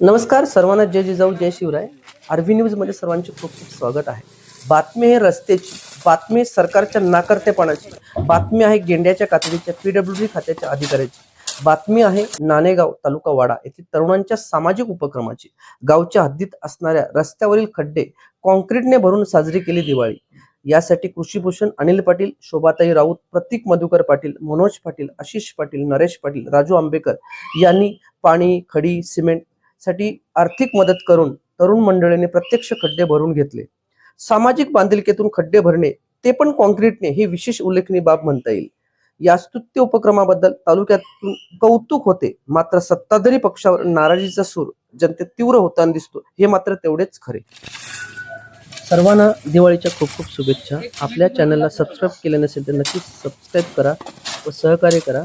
नमस्कार सर्वांना जय जिजाऊ जय शिवराय. आरव्ही न्यूजमध्ये सर्वांचे खूप खूप स्वागत आहे. बातमी आहे रस्त्याची बातमी सरकारच्या नाकर्तेपणाची बातमी आहे गेंड्याच्या कातडीच्या पीडब्ल्यू डी खात्याच्या अधिकाऱ्याची. बातमी आहे नाणेगाव तालुका वाडा येथील तरुणांच्या सामाजिक उपक्रमाची. गावच्या हद्दीत असणाऱ्या रस्त्यावरील खड्डे कॉन्क्रीटने भरून साजरी केली दिवाळी. यासाठी कृषीभूषण अनिल पाटील शोभाताई राऊत प्रतीक मधुकर पाटील मनोज पाटील आशिष पाटील नरेश पाटील राजू आंबेकर यांनी पाणी खडी सिमेंट साठी आर्थिक मदत करून तरुण मंडळीने प्रत्यक्ष खड्डे भरून घेतले. सामाजिक बांधिलकीतून खड्डे भरणे ते पण कॉन्क्रीटने ही विशेष उल्लेखनीय बाब म्हणता येईल. या स्तुत्य उपक्रमाबद्दल तालुक्यातून कौतुक होते. मात्र सत्ताधारी पक्षावर नाराजीचा सूर जनतेत तीव्र होताना दिसतो हे मात्र तेवढेच खरे. सर्वांना दिवाळीच्या खूप खूप शुभेच्छा. आपल्या चॅनलला सबस्क्राईब केले नसेल तर नक्कीच सबस्क्राईब करा व सहकार्य करा.